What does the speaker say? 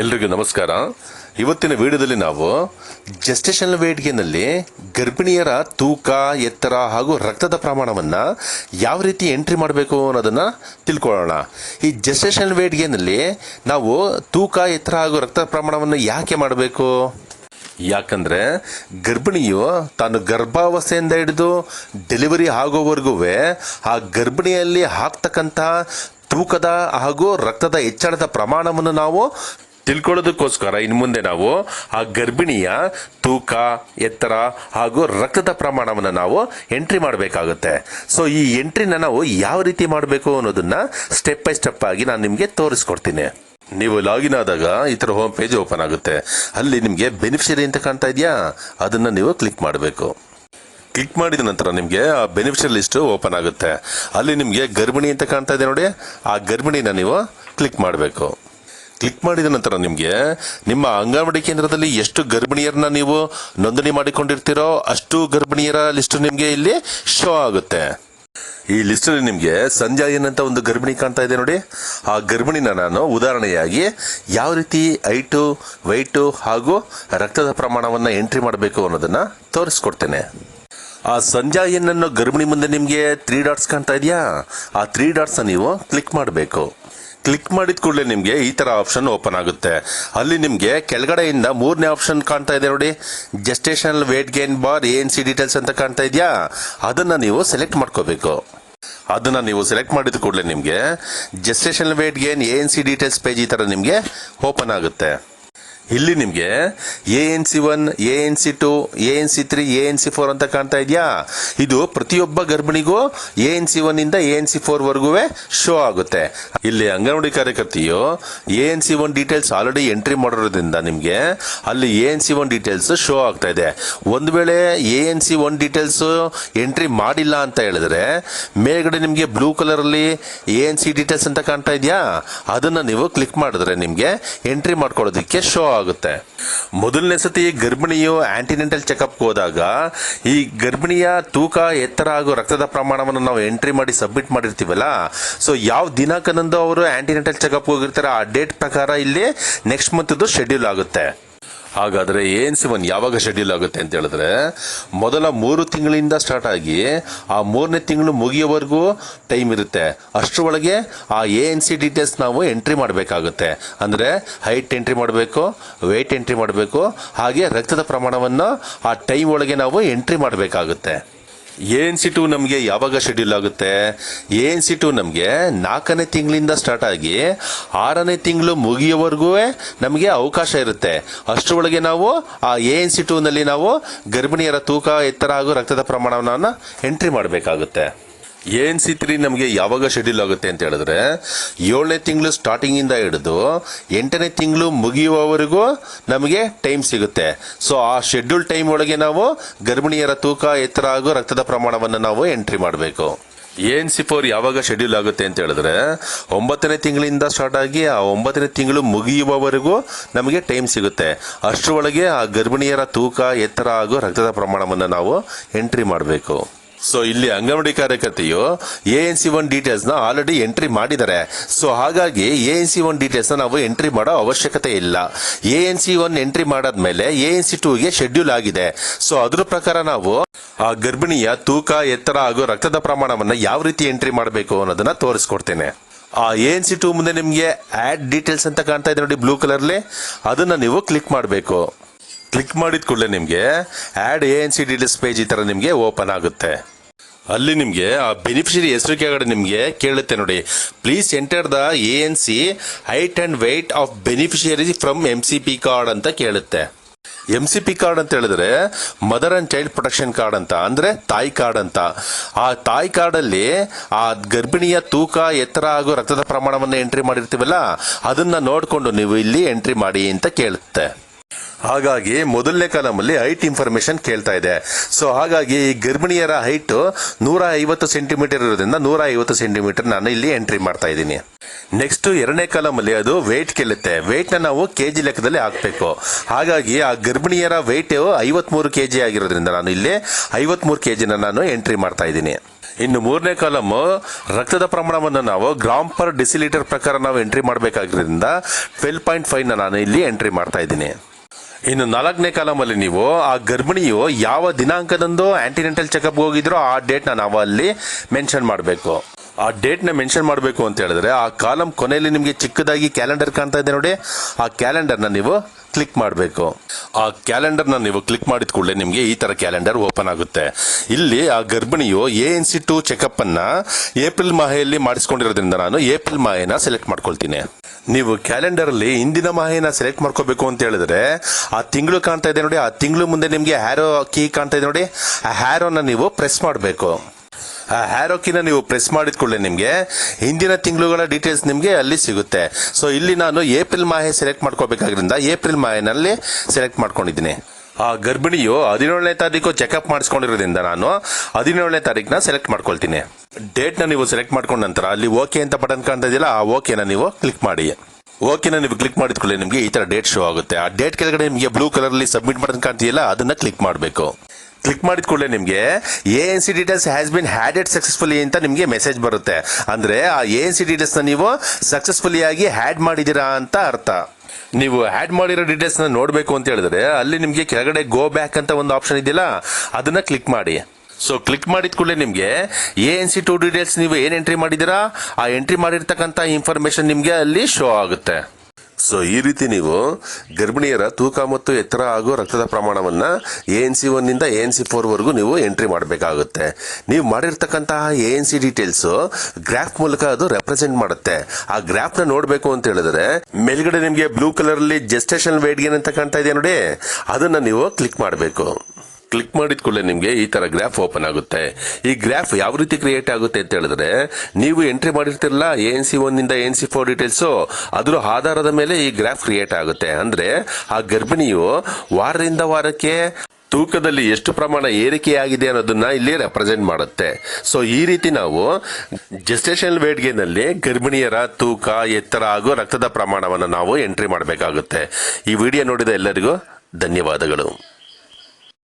ಎಲ್ರಿಗೂ ನಮಸ್ಕಾರ. ಇವತ್ತಿನ ವಿಡಿಯೋದಲ್ಲಿ ನಾವು ಜಸ್ಟೇಷನ್ ವೇಟ್ಗೆನಲ್ಲಿ ಗರ್ಭಿಣಿಯರ ತೂಕ, ಎತ್ತರ ಹಾಗೂ ರಕ್ತದ ಪ್ರಮಾಣವನ್ನು ಯಾವ ರೀತಿ ಎಂಟ್ರಿ ಮಾಡಬೇಕು ಅನ್ನೋದನ್ನು ತಿಳ್ಕೊಳ್ಳೋಣ. ಈ ಜೆಸ್ಟೇಷನ್ ವೇಟ್ಗೆನಲ್ಲಿ ನಾವು ತೂಕ, ಎತ್ತರ ಹಾಗೂ ರಕ್ತದ ಪ್ರಮಾಣವನ್ನು ಯಾಕೆ ಮಾಡಬೇಕು? ಯಾಕಂದರೆ ಗರ್ಭಿಣಿಯು ತಾನು ಗರ್ಭಾವಸ್ಥೆಯಿಂದ ಹಿಡಿದು ಡೆಲಿವರಿ ಆಗೋವರೆಗೂ ಆ ಗರ್ಭಿಣಿಯಲ್ಲಿ ಆಗ್ತಕ್ಕಂಥ ತೂಕದ ಹಾಗೂ ರಕ್ತದ ಹೆಚ್ಚಳದ ಪ್ರಮಾಣವನ್ನು ನಾವು ತಿಳ್ಕೊಳ್ಳೋದಕ್ಕೋಸ್ಕರ ಇನ್ನು ಮುಂದೆ ನಾವು ಆ ಗರ್ಭಿಣಿಯ ತೂಕ, ಎತ್ತರ ಹಾಗೂ ರಕ್ತದ ಪ್ರಮಾಣವನ್ನು ನಾವು ಎಂಟ್ರಿ ಮಾಡಬೇಕಾಗುತ್ತೆ. ಸೊ ಈ ಎಂಟ್ರಿನ ನಾವು ಯಾವ ರೀತಿ ಮಾಡಬೇಕು ಅನ್ನೋದನ್ನ ಸ್ಟೆಪ್ ಬೈ ಸ್ಟೆಪ್ ಆಗಿ ನಾನು ನಿಮಗೆ ತೋರಿಸ್ಕೊಡ್ತೀನಿ. ನೀವು ಲಾಗಿನ್ ಆದಾಗ ಈ ಥರ ಹೋಮ್ ಪೇಜ್ ಓಪನ್ ಆಗುತ್ತೆ. ಅಲ್ಲಿ ನಿಮಗೆ ಬೆನಿಫಿಷರಿ ಅಂತ ಕಾಣ್ತಾ ಇದೆಯಾ? ಅದನ್ನು ನೀವು ಕ್ಲಿಕ್ ಮಾಡಬೇಕು. ಕ್ಲಿಕ್ ಮಾಡಿದ ನಂತರ ನಿಮಗೆ ಆ ಬೆನಿಫಿಷಿಯಲ್ ಲಿಸ್ಟ್ ಓಪನ್ ಆಗುತ್ತೆ. ಅಲ್ಲಿ ನಿಮಗೆ ಗರ್ಭಿಣಿ ಅಂತ ಕಾಣ್ತಾ ಇದೆ ನೋಡಿ. ಆ ಗರ್ಭಿಣಿನ ನೀವು ಕ್ಲಿಕ್ ಮಾಡಬೇಕು. ಕ್ಲಿಕ್ ಮಾಡಿದ ನಂತರ ನಿಮಗೆ ನಿಮ್ಮ ಅಂಗನವಾಡಿ ಕೇಂದ್ರದಲ್ಲಿ ಎಷ್ಟು ಗರ್ಭಿಣಿಯರನ್ನ ನೀವು ನೋಂದಣಿ ಮಾಡಿಕೊಂಡಿರ್ತೀರೋ ಅಷ್ಟು ಗರ್ಭಿಣಿಯರ ಲಿಸ್ಟ್ ನಿಮಗೆ ಇಲ್ಲಿ ಶೋ ಆಗುತ್ತೆ. ಈ ಲಿಸ್ಟ್ ಅಲ್ಲಿ ನಿಮಗೆ ಸಂಜಾ ಏನಂತ ಒಂದು ಗರ್ಭಿಣಿ ಕಾಣ್ತಾ ಇದೆ ನೋಡಿ. ಆ ಗರ್ಭಿಣಿನ ನಾನು ಉದಾಹರಣೆಯಾಗಿ ಯಾವ ರೀತಿ ಐಟು ವೈಟು ಹಾಗೂ ರಕ್ತದ ಪ್ರಮಾಣವನ್ನು ಎಂಟ್ರಿ ಮಾಡಬೇಕು ಅನ್ನೋದನ್ನ ತೋರಿಸ್ಕೊಡ್ತೇನೆ. ಆ ಸಂಜಾ ಏನನ್ನು ಗರ್ಭಿಣಿ ಮುಂದೆ ನಿಮಗೆ ತ್ರೀ ಡಾಟ್ಸ್ ಕಾಣ್ತಾ ಇದೆಯಾ? ಆ ತ್ರೀ ಡಾಟ್ಸ್ ನೀವು ಕ್ಲಿಕ್ ಮಾಡಬೇಕು. ಕ್ಲಿಕ್ ಮಾಡಿದ ಕೂಡಲೇ ನಿಮಗೆ ಈ ಥರ ಆಪ್ಷನ್ ಓಪನ್ ಆಗುತ್ತೆ. ಅಲ್ಲಿ ನಿಮಗೆ ಕೆಳಗಡೆಯಿಂದ ಮೂರನೇ ಆಪ್ಷನ್ ಕಾಣ್ತಾ ಇದೆ ನೋಡಿ. Gestational weight gain bar A N C details ಅಂತ ಕಾಣ್ತಾ ಇದೆಯಾ? ಅದನ್ನು ನೀವು ಸೆಲೆಕ್ಟ್ ಮಾಡ್ಕೋಬೇಕು. ಅದನ್ನು ನೀವು ಸೆಲೆಕ್ಟ್ ಮಾಡಿದ ಕೂಡಲೇ ನಿಮಗೆ gestational weight gain A N C details page ಈ ಥರ ನಿಮಗೆ ಓಪನ್ ಆಗುತ್ತೆ. ಇಲ್ಲಿ ನಿಮಗೆ A N C one A N C two A N C three A N C four ಅಂತ ಕಾಣ್ತಾ ಇದೆಯಾ ಇದು ಪ್ರತಿಯೊಬ್ಬ ಗರ್ಭಿಣಿಗೂ ಎ ಎನ್ ಸಿ ಒನ್ ಇಂದ A N C four show ಆಗುತ್ತೆ ಇಲ್ಲಿ anganwadi ಕಾರ್ಯಕರ್ತೆಯು A N C one details already entry ಮಾಡಿರೋದ್ರಿಂದ ನಿಮಗೆ ಅಲ್ಲಿ A N C one details show ಆಗ್ತಾ ಇದೆ ಒಂದು ವೇಳೆ A N C one details entry ಮಾಡಿಲ್ಲ ಅಂತ ಹೇಳಿದ್ರೆ ಮೇಲ್ಗಡೆ ನಿಮಗೆ ಬ್ಲೂ ಕಲರ್ ಅಲ್ಲಿ ಎ ಎನ್ ಸಿ ಡೀಟೇಲ್ಸ್ ಅಂತ ಕಾಣ್ತಾ ಇದೆಯಾ ಅದನ್ನ ನೀವು ಕ್ಲಿಕ್ ಮಾಡಿದ್ರೆ ನಿಮಗೆ ಎಂಟ್ರಿ ಮಾಡ್ಕೊಳ್ಳೋದಕ್ಕೆ ಶೋ ಆಗುತ್ತೆ ಮೊದಲನೇ ಸತಿ ಗರ್ಭಿಣಿಯು ಆಂಟಿನೆಂಟಲ್ ಚೆಕಪ್ ಹೋದಾಗ ಈ ಗರ್ಭಿಣಿಯ ತೂಕ, ಎತ್ತರ ಹಾಗೂ ರಕ್ತದ ಪ್ರಮಾಣವನ್ನು ನಾವು ಎಂಟ್ರಿ ಮಾಡಿ ಸಬ್ಮಿಟ್ ಮಾಡಿರ್ತೀವಲ್ಲ ಸೊ ಯಾವ ದಿನಾಂಕದಂದು ಅವರು ಆಂಟಿನೆಂಟಲ್ ಚೆಕಪ್ ಹೋಗಿರ್ತಾರೆ ಆ ಡೇಟ್ ಪ್ರಕಾರ ಇಲ್ಲಿ ನೆಕ್ಸ್ಟ್ ಮಂತ್ ಶೆಡ್ಯೂಲ್ ಆಗುತ್ತೆ. ಹಾಗಾದ್ರೆ ಎ ಎನ್ ಸಿ ಒನ್ ಯಾವಾಗ ಶೆಡ್ಯೂಲ್ ಆಗುತ್ತೆ ಅಂತ ಹೇಳಿದ್ರೆ, ಮೊದಲ ಮೂರು ತಿಂಗಳಿಂದ ಸ್ಟಾರ್ಟ್ ಆಗಿ ಆ ಮೂರನೇ ತಿಂಗಳು ಮುಗಿಯೋವರೆಗೂ ಟೈಮ್ ಇರುತ್ತೆ. ಅಷ್ಟರೊಳಗೆ ಆ ಎ ಎನ್ ಸಿ ಡೀಟೇಲ್ಸ್ ನಾವು ಎಂಟ್ರಿ ಮಾಡಬೇಕಾಗುತ್ತೆ. ಅಂದರೆ ಹೈಟ್ ಎಂಟ್ರಿ ಮಾಡಬೇಕು ವೆಯ್ಟ್ ಎಂಟ್ರಿ ಮಾಡಬೇಕು, ಹಾಗೆ ರಕ್ತದ ಪ್ರಮಾಣವನ್ನು ಆ ಟೈಮ್ ಒಳಗೆ ನಾವು ಎಂಟ್ರಿ ಮಾಡಬೇಕಾಗುತ್ತೆ. ಎ ಎನ್ ಸಿ ಟು ನಮಗೆ ಯಾವಾಗ ಶೆಡ್ಯೂಲ್ ಆಗುತ್ತೆ? ಎ ಎನ್ ಸಿ ಟು ನಮಗೆ ನಾಲ್ಕನೇ ತಿಂಗಳಿಂದ ಸ್ಟಾರ್ಟ್ ಆಗಿ ಆರನೇ ತಿಂಗಳು ಮುಗಿಯೋವರೆಗೂ ನಮಗೆ ಅವಕಾಶ ಇರುತ್ತೆ. ಅಷ್ಟರೊಳಗೆ ನಾವು ಆ ಎ ಎನ್ ಸಿ ಟೂನಲ್ಲಿ ನಾವು ಗರ್ಭಿಣಿಯರ ತೂಕ, ಎತ್ತರ ಹಾಗೂ ರಕ್ತದ ಪ್ರಮಾಣವನ್ನು ಎಂಟ್ರಿ ಮಾಡಬೇಕಾಗುತ್ತೆ. ಎನ್ ಸಿ ತ್ರೀ ನಮಗೆ ಯಾವಾಗ ಶೆಡ್ಯೂಲ್ ಆಗುತ್ತೆ ಅಂತ ಹೇಳಿದ್ರೆ, ಏಳನೇ ತಿಂಗಳು ಸ್ಟಾರ್ಟಿಂಗ್ ಇಂದ ಹಿಡಿದು ಎಂಟನೇ ತಿಂಗಳು ಮುಗಿಯುವವರೆಗೂ ನಮಗೆ ಟೈಮ್ ಸಿಗುತ್ತೆ. ಸೊ ಆ ಶೆಡ್ಯೂಲ್ ಟೈಮ್ ಒಳಗೆ ನಾವು ಗರ್ಭಿಣಿಯರ ತೂಕ, ಎತ್ತರ ಹಾಗೂ ರಕ್ತದ ಪ್ರಮಾಣವನ್ನು ನಾವು ಎಂಟ್ರಿ ಮಾಡಬೇಕು. ಎನ್ ಸಿ ಫೋರ್ ಯಾವಾಗ ಶೆಡ್ಯೂಲ್ ಆಗುತ್ತೆ ಅಂತ ಹೇಳಿದ್ರೆ, ಒಂಬತ್ತನೇ ತಿಂಗಳಿಂದ ಸ್ಟಾರ್ಟ್ ಆಗಿ ಆ ಒಂಬತ್ತನೇ ತಿಂಗಳು ಮುಗಿಯುವವರೆಗೂ ನಮಗೆ ಟೈಮ್ ಸಿಗುತ್ತೆ. ಅಷ್ಟರೊಳಗೆ ಆ ಗರ್ಭಿಣಿಯರ ತೂಕ, ಎತ್ತರ ಹಾಗೂ ರಕ್ತದ ಪ್ರಮಾಣವನ್ನು ನಾವು ಎಂಟ್ರಿ ಮಾಡಬೇಕು. ಸೊ ಇಲ್ಲಿ ಅಂಗನವಾಡಿ ಕಾರ್ಯಕರ್ತೆಯು ಎ ಎನ್ ಸಿ ಒನ್ ಡೀಟೇಲ್ಸ್ನ ಆಲ್ರೆಡಿ ಎಂಟ್ರಿ ಮಾಡಿದ್ದಾರೆ. ಸೊ ಹಾಗಾಗಿ ಎ ಎನ್ ಸಿ ಒನ್ ಡೀಟೇಲ್ಸ್ನ ನಾವು ಎಂಟ್ರಿ ಮಾಡೋ ಅವಶ್ಯಕತೆ ಇಲ್ಲ. A N C one entry ಮಾಡಾದ್ಮೇಲೆ ಎ ಎನ್ ಸಿ ಟೂಗೆ ಶೆಡ್ಯೂಲ್ ಆಗಿದೆ. ಸೊ ಅದ್ರ ಪ್ರಕಾರ ನಾವು ಆ ಗರ್ಭಿಣಿಯ ತೂಕ, ಎತ್ತರ ಹಾಗೂ ರಕ್ತದ ಪ್ರಮಾಣವನ್ನ ಯಾವ ರೀತಿ ಎಂಟ್ರಿ ಮಾಡಬೇಕು ಅನ್ನೋದನ್ನ ತೋರಿಸ್ಕೊಡ್ತೇನೆ. ಆ ಎನ್ ಸಿ ಟೂ ಮುಂದೆ ನಿಮಗೆ ಆಡ್ ಡೀಟೇಲ್ಸ್ ಅಂತ ಕಾಣ್ತಾ ಇದೆ ನೋಡಿ ಬ್ಲೂ ಕಲರ್ಲಿ ಅದನ್ನ ನೀವು ಕ್ಲಿಕ್ ಮಾಡಬೇಕು. ಕ್ಲಿಕ್ ಮಾಡಿದ ಕೂಡಲೇ ನಿಮಗೆ add A N C details page ಈ ಥರ ನಿಮಗೆ ಓಪನ್ ಆಗುತ್ತೆ. ಅಲ್ಲಿ ನಿಮಗೆ ಆ ಬೆನಿಫಿಷರಿ ಹೆಸರು ಕೆಳಗಡೆ ನಿಮಗೆ ಕೇಳುತ್ತೆ ನೋಡಿ. Please enter the A N C height and weight of beneficiary from M C P card ಅಂತ ಕೇಳುತ್ತೆ. ಎಂ ಸಿ ಪಿ ಕಾರ್ಡ್ ಅಂತ ಹೇಳಿದ್ರೆ mother and child protection card ಅಂತ, ಅಂದರೆ ತಾಯಿ ಕಾರ್ಡ್ ಅಂತ. ಆ ತಾಯಿ ಕಾರ್ಡಲ್ಲಿ ಆ ಗರ್ಭಿಣಿಯ ತೂಕ, ಎತ್ತರ ಹಾಗೂ ರಕ್ತದ ಪ್ರಮಾಣವನ್ನು ಎಂಟ್ರಿ ಮಾಡಿರ್ತೀವಲ್ಲ, ಅದನ್ನು ನೋಡಿಕೊಂಡು ನೀವು ಇಲ್ಲಿ ಎಂಟ್ರಿ ಮಾಡಿ ಅಂತ ಕೇಳುತ್ತೆ. ಹಾಗಾಗಿ ಮೊದಲನೇ ಕಾಲಮಲ್ಲಿ ಹೈಟ್ ಇನ್ಫಾರ್ಮೇಶನ್ ಕೇಳ್ತಾ ಇದೆ. ಸೊ ಹಾಗಾಗಿ ಈ ಗರ್ಭಿಣಿಯರ ಹೈಟ್ ನೂರ ಐವತ್ತು ಸೆಂಟಿಮೀಟರ್ ಇರೋದ್ರಿಂದ ನೂರ ಐವತ್ತು ಸೆಂಟಿಮೀಟರ್ ನಾನು ಇಲ್ಲಿ ಎಂಟ್ರಿ ಮಾಡ್ತಾ ಇದ್ದೀನಿ. ನೆಕ್ಸ್ಟ್ ಎರಡನೇ ಕಾಲಮಲ್ಲಿ ಅದು ವೆಯ್ಟ್ ಕೇಳುತ್ತೆ. ವೇಟ್ನ ನಾವು ಕೆಜಿ ಲೆಕ್ಕದಲ್ಲಿ ಹಾಕ್ಬೇಕು. ಹಾಗಾಗಿ ಆ ಗರ್ಭಿಣಿಯರ ವೆಯ್ಟ್ ಐವತ್ಮೂರು ಕೆಜಿ ಆಗಿರೋದ್ರಿಂದ ನಾನು ಇಲ್ಲಿ ಐವತ್ಮೂರು ಕೆಜಿನ ನಾನು ಎಂಟ್ರಿ ಮಾಡ್ತಾ ಇದ್ದೀನಿ. ಇನ್ನು ಮೂರನೇ ಕಾಲಮ್ ರಕ್ತದ ಪ್ರಮಾಣವನ್ನು ನಾವು ಗ್ರಾಮ್ ಪರ್ ಡಿಸಿಲೀಟರ್ ಪ್ರಕಾರ ನಾವು ಎಂಟ್ರಿ ಮಾಡಬೇಕಾಗಿರೋದ್ರಿಂದ ಟ್ವೆಲ್ ಪಾಯಿಂಟ್ ಫೈವ್ ನಾನು ಇಲ್ಲಿ ಎಂಟ್ರಿ ಮಾಡ್ತಾ ಇದ್ದೀನಿ. ಇನ್ನು ನಾಲ್ಕನೇ ಕಾಲಮಲ್ಲಿ ನೀವು ಆ ಗರ್ಭಿಣಿಯು ಯಾವ ದಿನಾಂಕದಂದು ಆಂಟಿನೆಂಟಲ್ ಚೆಕಪ್ ಹೋಗಿದ್ರೋ ಆ ಡೇಟ್ನ ನಾವು ಅಲ್ಲಿ ಮೆನ್ಷನ್ ಮಾಡಬೇಕು. ಆ ಡೇಟ್ನ ಮೆನ್ಷನ್ ಮಾಡಬೇಕು ಅಂತ ಹೇಳಿದ್ರೆ ಆ ಕಾಲಮ್ ಕೊನೆಯಲ್ಲಿ ನಿಮಗೆ ಚಿಕ್ಕದಾಗಿ ಕ್ಯಾಲೆಂಡರ್ ಕಾಣ್ತಾ ಇದೆ ನೋಡಿ. ಆ ಕ್ಯಾಲೆಂಡರ್ನ ನೀವು ಕ್ಲಿಕ್ ಮಾಡಬೇಕು. ಆ ಕ್ಯಾಲೆಂಡರ್ನ ನೀವು ಕ್ಲಿಕ್ ಮಾಡಿದ ಕೂಡಲೇ ನಿಮಗೆ ಈ ತರ ಕ್ಯಾಲೆಂಡರ್ ಓಪನ್ ಆಗುತ್ತೆ. ಇಲ್ಲಿ ಆ ಗರ್ಭಿಣಿಯು ಎ ಎನ್ ಸಿ ಟು ಚೆಕಪ್ಪನ್ನು ಏಪ್ರಿಲ್ ಮಾಹೆಯಲ್ಲಿ ಮಾಡಿಸ್ಕೊಂಡಿರೋದ್ರಿಂದ ನಾನು ಏಪ್ರಿಲ್ ಮಾಹೆನ ಸೆಲೆಕ್ಟ್ ಮಾಡ್ಕೊಳ್ತೀನಿ. ನೀವು ಕ್ಯಾಲೆಂಡರ್ ಅಲ್ಲಿ ಇಂದಿನ ಮಾಹಿನ ಸೆಲೆಕ್ಟ್ ಮಾಡ್ಕೋಬೇಕು ಅಂತ ಹೇಳಿದ್ರೆ, ಆ ತಿಂಗಳು ಕಾಣ್ತಾ ಇದೆ ನೋಡಿ, ಆ ತಿಂಗಳು ಮುಂದೆ ನಿಮಗೆ ಹ್ಯಾರೋ ಕೀ ಕಾಣ್ತಾ ಇದೆ ನೋಡಿ, ಆ ಹ್ಯಾರೋನ ನೀವು ಪ್ರೆಸ್ ಮಾಡಬೇಕು. ಆ ಹ್ಯಾರೋ ಕೀನ ನೀವು ಪ್ರೆಸ್ ಮಾಡಿದ ಕೂಡಲೇ ನಿಮಗೆ ಹಿಂದಿನ ತಿಂಗಳುಗಳ ಡೀಟೇಲ್ಸ್ ನಿಮಗೆ ಅಲ್ಲಿ ಸಿಗುತ್ತೆ. ಸೊ ಇಲ್ಲಿ ನಾನು ಏಪ್ರಿಲ್ ಮಾಹೆ ಸೆಲೆಕ್ಟ್ ಮಾಡ್ಕೋಬೇಕಾದ್ರಿಂದ ಏಪ್ರಿಲ್ ಮಾಹೆನಲ್ಲಿ ಸೆಲೆಕ್ಟ್ ಮಾಡ್ಕೊಂಡಿದ್ದೀನಿ. ಆ ಗರ್ಭಿಣಿಯು ಹದಿನೇಳನೇ ತಾರೀಕು ಚೆಕಪ್ ಮಾಡಿಸ್ಕೊಂಡಿರೋದ್ರಿಂದ ನಾನು ಹದಿನೇಳನೇ ತಾರೀಕನ್ನ ಸೆಲೆಕ್ಟ್ ಮಾಡ್ಕೊಳ್ತೀನಿ. ಡೇಟ್ನ ನೀವು ಸೆಲೆಕ್ಟ್ ಮಾಡ್ಕೊಂಡ ನಂತರ ಅಲ್ಲಿ ಓಕೆ ಅಂತ ಬಟನ್ ಕಾಣ್ತಾ ಇದೆಯಲ್ಲ, ಆ ಓಕೆನ ನೀವು ಕ್ಲಿಕ್ ಮಾಡಿ. ಓಕೆನ ನೀವು ಕ್ಲಿಕ್ ಮಾಡಿದ ಕೂಡಲೇ ನಿಮಗೆ ಈ ತರ ಡೇಟ್ ಶೋ ಆಗುತ್ತೆ. ಆ ಡೇಟ್ ಕೆಳಗಡೆ ನಿಮಗೆ ಬ್ಲೂ ಕಲರ್ ಅಲ್ಲಿ ಸಬ್ಮಿಟ್ ಬಟನ್ ಕಾಣ್ತಿದೆಯಲ್ಲ, ಅದನ್ನ ಕ್ಲಿಕ್ ಮಾಡಬೇಕು. ಕ್ಲಿಕ್ ಮಾಡಿದ ಕೂಡಲೇ ನಿಮಗೆ A N C details has been added successfully ಅಂತ ನಿಮಗೆ ಮೆಸೇಜ್ ಬರುತ್ತೆ. ಅಂದರೆ ಆ ಎ ಎನ್ ಸಿ ಡೀಟೇಲ್ಸ್ನ ನೀವು ಸಕ್ಸಸ್ಫುಲಿ ಆಗಿ ಹ್ಯಾಡ್ ಮಾಡಿದ್ದೀರಾ ಅಂತ ಅರ್ಥ. ನೀವು ಆ್ಯಡ್ ಮಾಡಿರೋ ಡೀಟೇಲ್ಸ್ನ ನೋಡಬೇಕು ಅಂತ ಹೇಳಿದ್ರೆ ಅಲ್ಲಿ ನಿಮಗೆ ಕೆಳಗಡೆ ಗೋ ಬ್ಯಾಕ್ ಅಂತ ಒಂದು ಆಪ್ಷನ್ ಇದೆಯಲ್ಲ, ಅದನ್ನು ಕ್ಲಿಕ್ ಮಾಡಿ. ಸೊ ಕ್ಲಿಕ್ ಮಾಡಿದ ಕೂಡಲೇ ನಿಮಗೆ A N C two details ನೀವು ಏನು ಎಂಟ್ರಿ ಮಾಡಿದ್ದೀರಾ? ಆ ಎಂಟ್ರಿ ಮಾಡಿರ್ತಕ್ಕಂಥ ಇನ್ಫಾರ್ಮೇಷನ್ ನಿಮಗೆ ಅಲ್ಲಿ ಶೋ ಆಗುತ್ತೆ. ಸೊ ಈ ರೀತಿ ನೀವು ಗರ್ಭಿಣಿಯರ ತೂಕ ಮತ್ತು ಎತ್ತರ ಹಾಗೂ ರಕ್ತದ ಪ್ರಮಾಣವನ್ನು ಎ ಎನ್ ಸಿ ಒನ್ನಿಂದ ಎ ಎನ್ ಸಿ ಫೋರ್ವರೆಗೂ ನೀವು ಎಂಟ್ರಿ ಮಾಡಬೇಕಾಗುತ್ತೆ. ನೀವು ಮಾಡಿರ್ತಕ್ಕಂತಹ A N C details graph ಮೂಲಕ ಅದು ರೆಪ್ರೆಸೆಂಟ್ ಮಾಡುತ್ತೆ. ಆ ಗ್ರಾಫ್ನ ನೋಡಬೇಕು ಅಂತ ಹೇಳಿದ್ರೆ ಮೇಲ್ಗಡೆ ನಿಮಗೆ ಬ್ಲೂ ಕಲರ್ ಅಲ್ಲಿ ಜೆಸ್ಟೇಷನ್ ಏನಂತ ಅಂತ ಕಾಣ್ತಾ ಇದೆ ನೋಡಿ? ಅದನ್ನ ನೀವು ಕ್ಲಿಕ್ ಮಾಡಬೇಕು. ಕ್ಲಿಕ್ ಮಾಡಿದ ಕೂಡಲೇ ನಿಮಗೆ ಈ ತರ ಗ್ರಾಫ್ ಓಪನ್ ಆಗುತ್ತೆ. ಈ ಗ್ರಾಫ್ ಯಾವ ರೀತಿ ಕ್ರಿಯೇಟ್ ಆಗುತ್ತೆ ಅಂತ ಹೇಳಿದ್ರೆ, ನೀವು ಎಂಟ್ರಿ ಮಾಡಿರ್ತಿರಲ್ಲ ಎ ಎನ್ ಸಿ ಒನ್ ಇಂದ ಎನ್ ಸಿ ಫೋರ್ ಡೀಟೇಲ್ಸ್ ಅದರ ಆಧಾರದ ಮೇಲೆ ಈ ಗ್ರಾಫ್ ಕ್ರಿಯೇಟ್ ಆಗುತ್ತೆ. ಅಂದ್ರೆ ಆ ಗರ್ಭಿಣಿಯು ವಾರದಿಂದ ವಾರಕ್ಕೆ ತೂಕದಲ್ಲಿ ಎಷ್ಟು ಪ್ರಮಾಣ ಏರಿಕೆಯಾಗಿದೆ ಅನ್ನೋದನ್ನ ಇಲ್ಲಿ ರೆಪ್ರೆಸೆಂಟ್ ಮಾಡುತ್ತೆ. ಸೊ ಈ ರೀತಿ ನಾವು ಜೆಸ್ಟೇಷನ್ ವೇಟ್ನಲ್ಲಿ ಗರ್ಭಿಣಿಯರ ತೂಕ, ಎತ್ತರ ಹಾಗೂ ರಕ್ತದ ಪ್ರಮಾಣವನ್ನು ನಾವು ಎಂಟ್ರಿ ಮಾಡಬೇಕಾಗುತ್ತೆ. ಈ ವಿಡಿಯೋ ನೋಡಿದ ಎಲ್ಲರಿಗೂ ಧನ್ಯವಾದಗಳು.